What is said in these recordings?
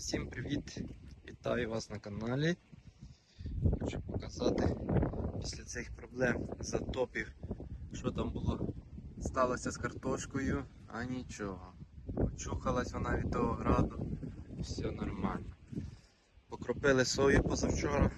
Усім привіт! Вітаю вас на каналі. Хочу показати після цих проблем затопів, що там було. Сталося з картошкою, а нічого. Очухалась вона від того граду, все нормально. Покропили сою позавчора,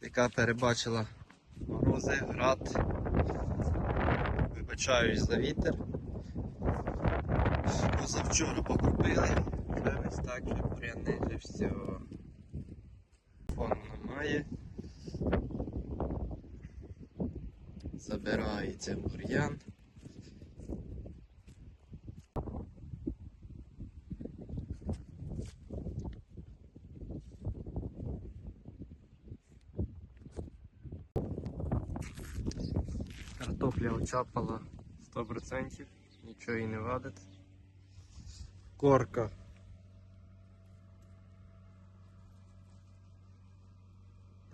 яка перебачила морози, град. Вибачаюсь за вітер. Позавчора покупили, вже так вже буряни, все. Фону немає. Забирається бур'ян. Картопля очапала 100%, нічого їй не вадить. Корка.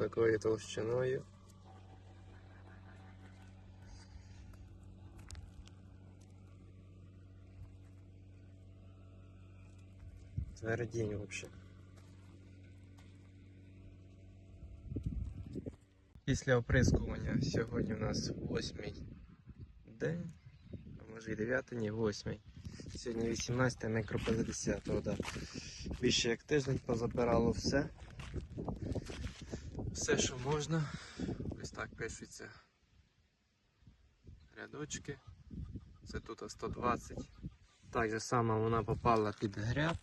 Такою толщиною. Твердінь вообще. Після оприскування сьогодні у нас восьмий день, а може і дев'ятий, ні, восьмий. Сьогодні 18 ми кропили 10 да. Більше як тиждень позабирало все. Все, що можна. Ось так пишуться рядочки. Це тут 120. Так же само вона попала під гряд.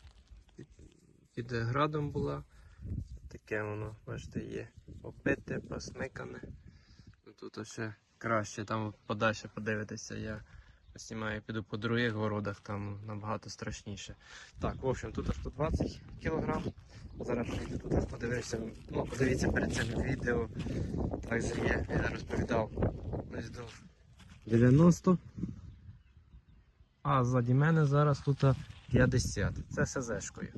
Під, градом була. Таке воно, бачите, є побите, посмикане. Ну, Тут ще краще, там подальше подивитися я знімаю, піду по других городах, там набагато страшніше. Так, в общем, тут 120 кг. Зараз прийду туди, подивився, ну, подивіться перед цим відео. Так є, я розповідав. Ось до 90. А ззаді мене зараз тут 50. Це СЗшкою.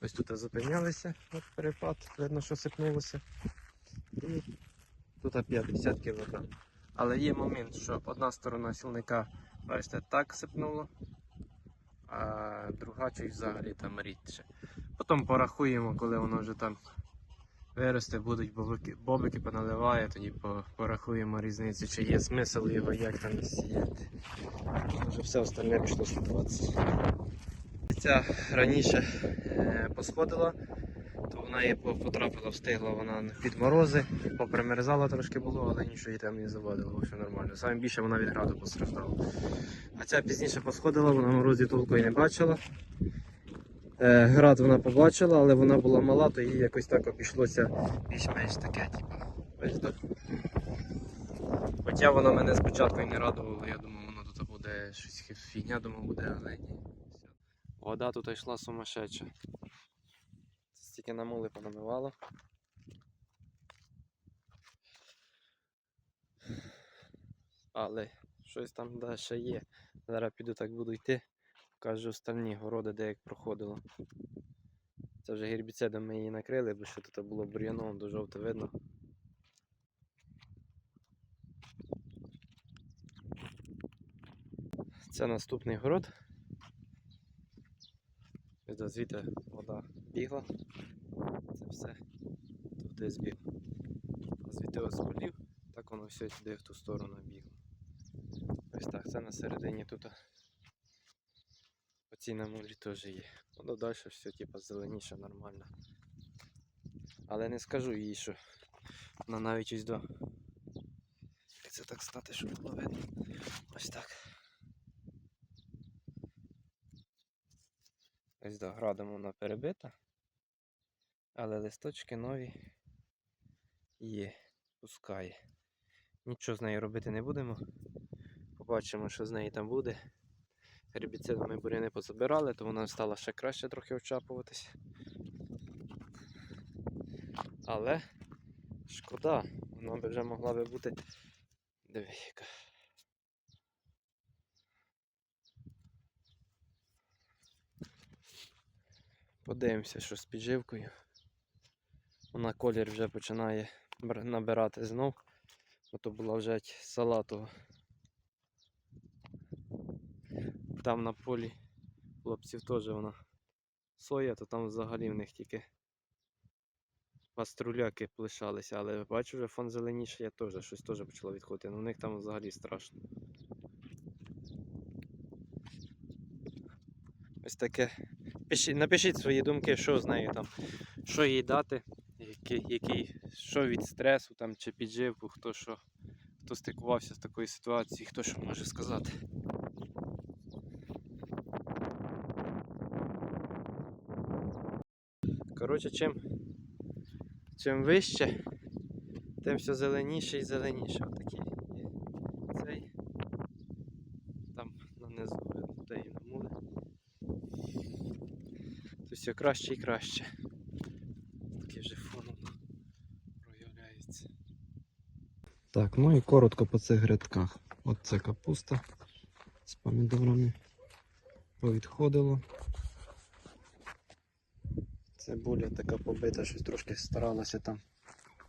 Ось тут зупинялися, от перепад, видно, що сипнулося. І тут 50 кг. Але є момент, що одна сторона сілника, бачите, так сипнуло, а друга чуть взагалі там рідше. Потім порахуємо, коли воно вже там виросте, будуть бобики, бобики поналиває, тоді порахуємо різницю, чи є смисл його, як там сіяти. Вже все остальне пішло 120. Ця раніше е, посходила, то вона її потрапила, встигла вона під морози, попримерзала трошки було, але нічого їй там не завадило, все нормально. Саме більше вона від граду постраждала. А ця пізніше посходила, вона морозі толку і не бачила. Е, Град вона побачила, але вона була мала, то їй якось так обійшлося більш-менш таке, типу. Хоча вона мене спочатку і не радувала, я думав, воно тут буде щось фігня, думав, буде, але ні. Вода тут йшла сумасшедша. Стільки намули понамивало. Але щось там далі є. Зараз піду так буду йти. Покажу остальні городи, де як проходило. Це вже гербіцидом ми її накрили, бо що тут було бур'яном, до жовте видно. Це наступний город. Звідти вода бігла. Це все туди збігло. А звідти ось полів, так воно все сюди в ту сторону бігло. Ось так, це на середині тут. Оці на мулі теж є. Воно далі все типу зеленіше, нормально. Але не скажу їй, що вона навіть ось до. Як це так стати, щоб було видно? Ось так. Ось до градом вона перебита. Але листочки нові є, пускає. Нічого з нею робити не будемо. Побачимо, що з неї там буде. Гербіцидом ми буряни позабирали, то вона стала ще краще трохи очапуватись. Але шкода, вона би вже могла би бути. Диви яка. Подивимося, що з підживкою. Вона колір вже починає набирати знов. Бо то була вже салатова. Там на полі хлопців теж вона соя, то там взагалі в них тільки паструляки лишалися, але бачу, вже фон зеленіший, я теж щось теж почало відходити. Ну, у них там взагалі страшно. Ось таке. Пишіть, напишіть свої думки, що з нею там, що їй дати, який, який, що від стресу там, чи підживку, хто що, хто стикувався з такою ситуацією, хто що може сказати. Коротше, чим, чим вище, тим все зеленіше і зеленіше. Отакий цей. Там нанизу де і намули. То все краще і краще. Такий вже фоном проявляється. Так, ну і коротко по цих грядках. От це капуста з помідорами. Повідходило. Цибуля така побита, щось трошки старалася там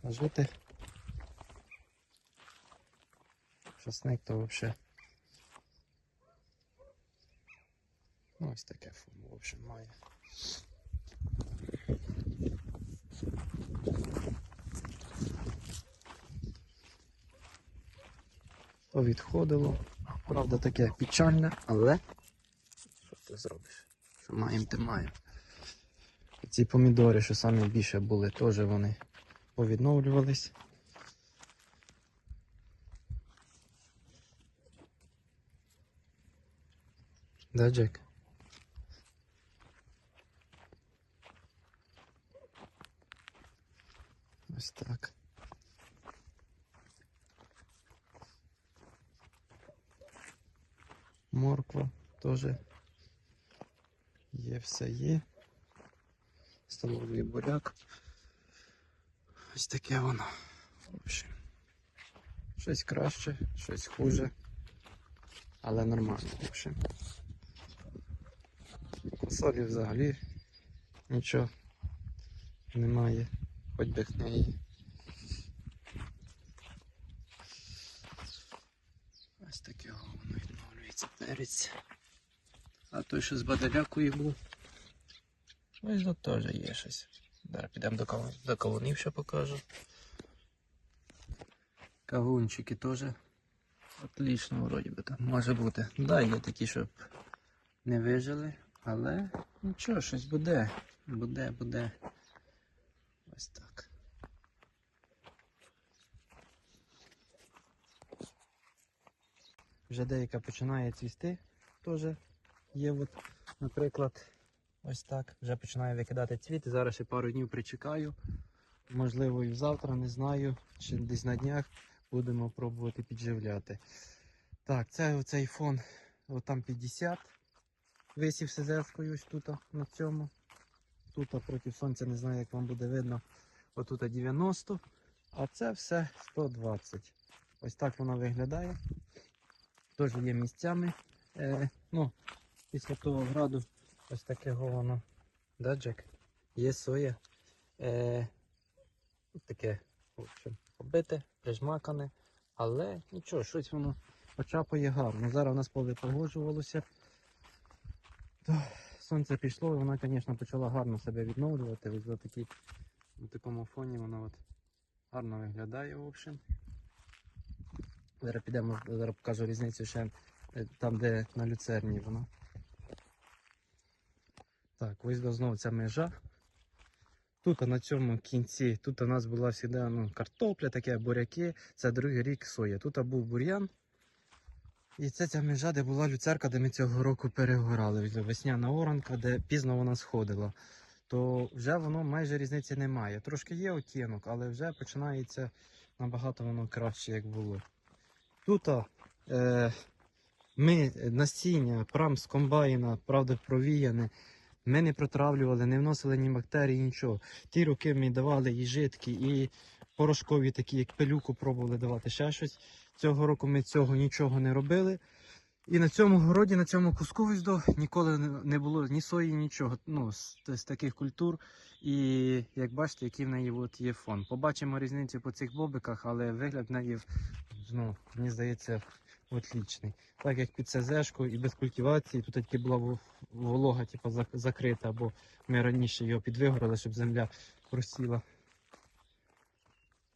жити. Часник то взагалі. Ну, ось таке фону, в общем, має. Повідходило. Правда, таке печальне, але що ти зробиш? Що маємо, ти маємо. Ці помідори, що саме більше були, теж вони повідновлювались. Да, Джек? Ось так. Морква теж є, все є. Столовий буряк. Ось таке воно. В общем. Щось краще, щось хуже. Але нормально, в общем. Солі взагалі нічого немає, хоч би неї. Ось таке воно відновлюється перець. А той, що з баделякою був. Тут теж є щось. Зараз підемо до, кавун... до кавунів ще покажу. Кавунчики теж. Отлично, вроді би там може бути. Да, є такі, щоб не вижили, але нічого, щось буде. Буде, буде. Ось так. Вже деяка починає цвісти теж є. От, наприклад, ось так. Вже починає викидати цвіт. Зараз ще пару днів причекаю. Можливо, і завтра, не знаю. Чи десь на днях будемо пробувати підживляти. Так, це оцей фон, от там 50. Висів сизешкою ось тут на цьому. Тут проти сонця не знаю, як вам буде видно. Отут 90, а це все 120. Ось так вона виглядає. Теж є місцями. Е, ну, після того граду ось такого воно. Да, Джек? Є соя. Е, таке, в общем, побите, прижмакане. Але нічого, щось воно почапає гарно. Зараз у нас поле погоджувалося. Сонце пішло, і вона, звісно, почала гарно себе відновлювати. Ось на, такому фоні вона от гарно виглядає, в общем. Зараз підемо, зараз покажу різницю ще е, там, де на люцерні вона. Так, ось знову ця межа. Тут на цьому кінці, тут у нас була завжди ну, картопля, таке буряки, це другий рік соя. Тут був бур'ян. І це ця межа, де була люцерка, де ми цього року перегорали. Весняна оранка, де пізно вона сходила. То вже воно майже різниці немає. Трошки є оттінок, але вже починається набагато воно краще, як було. Тут е, ми насіння, прям з комбайна, правда, провіяне. Ми не протравлювали, не вносили ні бактерії, нічого. Ті роки ми давали і жидкі, і порошкові такі, як пилюку пробували давати ще щось. Цього року ми цього нічого не робили. І на цьому городі, на цьому куску ось ніколи не було ні сої, нічого. Ну, з, з таких культур. І як бачите, який в неї от є фон. Побачимо різницю по цих бобиках, але вигляд в неї, ну, мені здається, отлічний. Так як під СЗшку і без культивації, тут тільки була волога типу, закрита, бо ми раніше його підвигорили, щоб земля просіла.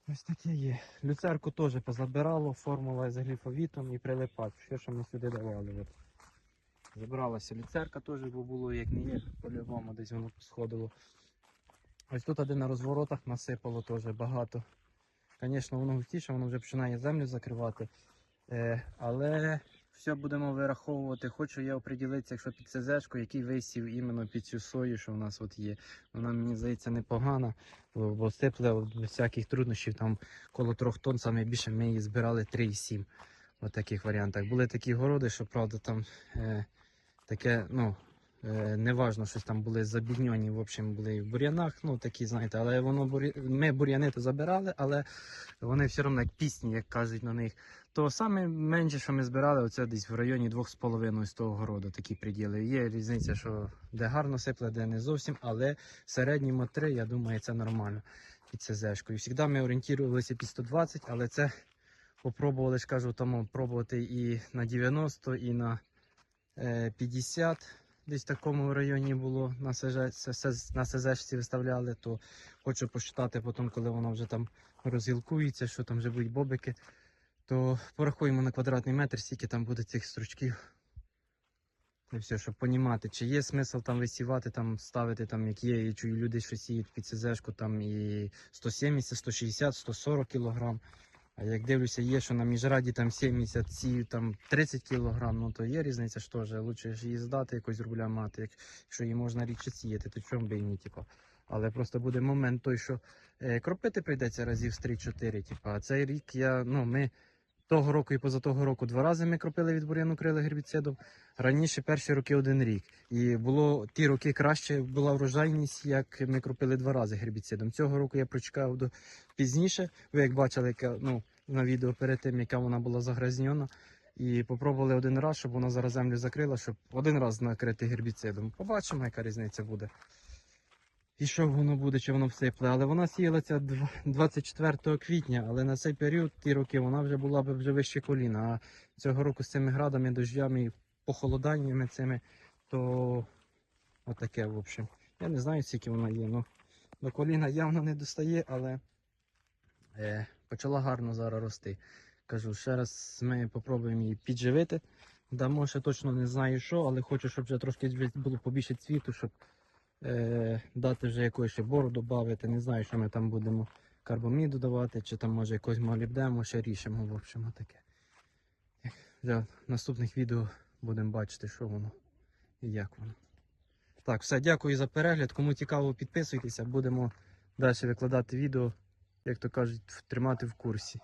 Ось таке є. Люцерку теж позабирало, формула з гліфовітом і прилипач. Все, що ми сюди давали. От. Забиралася люцерка теж, бо було як не є, по-любому десь воно сходило. Ось тут один на розворотах насипало теж багато. Звісно, воно густіше, воно вже починає землю закривати. Е, але все будемо вираховувати. Хочу я оприділитися, якщо під ЦЗшку, який висів іменно під цю сою, що в нас от є. Вона мені здається непогана, бо бо сипле без всяких труднощів. Там коло трьох тонн, саме більше ми її збирали 3,7 в таких варіантах. Були такі городи, що правда там е, таке, ну. Е, неважно, щось там були забідньоні, в общем, були в бур'янах, ну такі, знаєте, але воно бур'я... ми бур'яни то забирали, але вони все одно як пісні, як кажуть на них. То саме менше, що ми збирали, оце десь в районі 2,5 з того городу такі приділи. Є різниця, що де гарно сипле, де не зовсім, але в середньому 3, я думаю, це нормально під ЦЗшкою. Завжди ми орієнтувалися під 120, але це попробували ж тому пробувати і на 90, і на е, 50. Десь в такому районі було на СЗшці виставляли, то хочу посчитати потім, коли воно вже там розгілкується, що там вже будуть бобики, то порахуємо на квадратний метр, скільки там буде цих стручків. І все, щоб понімати, чи є смисл там висівати, там ставити, там, як є, я чую, люди, що сіють під ЦЗшку, там і 170, 160, 140 кілограм. А як дивлюся, є, що на міжраді там 70, сіють там 30 кілограм, ну то є різниця, що ж, лучше її здати якось рубля мати, якщо її можна рідше сіяти, то чому би і ні, типу. Але просто буде момент той, що е, кропити прийдеться разів з 3-4. Типу. А цей рік я, ну, ми того року і поза того року два рази ми кропили від бур'яну крили гербіцидом. Раніше перші роки один рік. І було ті роки краще була врожайність, як ми кропили два рази гербіцидом. Цього року я прочекав до пізніше. Ви як бачили, яка, ну, на відео перед тим, яка вона була загрязнена. І попробували один раз, щоб вона зараз землю закрила, щоб один раз накрити гербіцидом. Побачимо, яка різниця буде. І що воно буде, чи воно всипле. Але вона сіялася дв- 24 квітня, але на цей період, ті роки, вона вже була б вже вище коліна. А цього року з цими градами, дощами і похолоданнями цими, то отаке, в общем. Я не знаю, скільки вона є. Ну, до коліна явно не достає, але е, почала гарно зараз рости. Кажу, ще раз ми попробуємо її підживити. Дамо ще точно не знаю що, але хочу, щоб вже трошки було побільше цвіту, щоб е, дати вже якоїсь ще бору додати. Не знаю, що ми там будемо карбаміду давати, чи там може якось молібдемо, ще рішимо. В общем, таке. Вже наступних відео будемо бачити, що воно і як воно. Так, все, дякую за перегляд. Кому цікаво, підписуйтеся, будемо далі викладати відео, як то кажуть, тримати в курсі.